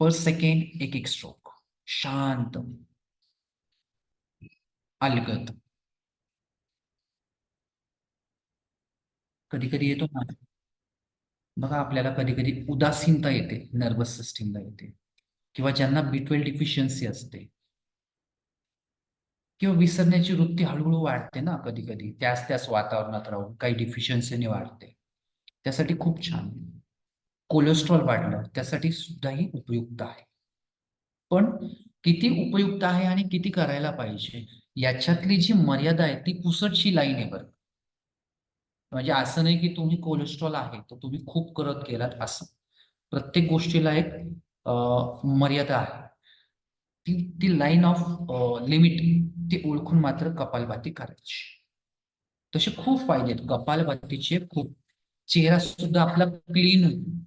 पर second एक एक stroke शांत. अलगत कधी कधी येतो ना. बघा आपल्याला कधी कधी उदासीनता येते नर्वस सिस्टीमला येते. किंवा ज्यांना बी डिफिशियन्सी असते. किंवा विसरण्याची वृत्ती हळूहळू वाढते ना कधी कधी त्याच त्याच वातावरणात राहून काही डिफिशियन्सीने वाढते. त्यासाठी खूप छान. कोलेस्ट्रॉल वाढलं त्यासाठी सुद्धाही उपयुक्त आहे. पण किती उपयुक्त आहे आणि किती करायला पाहिजे याच्यातली जी मर्यादा आहे ती पुसटची लाईन आहे बरं. म्हणजे असं नाही की तुम्ही कोलेस्ट्रॉल आहे तर तुम्ही खूप करत गेलात असं. प्रत्येक गोष्टीला एक मर्यादा आहे. ती ती लाईन ऑफ लिमिट ती ओळखून मात्र कपालभाती करायची. तसे खूप फायदे आहेत. कपालभातीचे खूप. चेहरा सुद्धा आपला क्लीन होईल.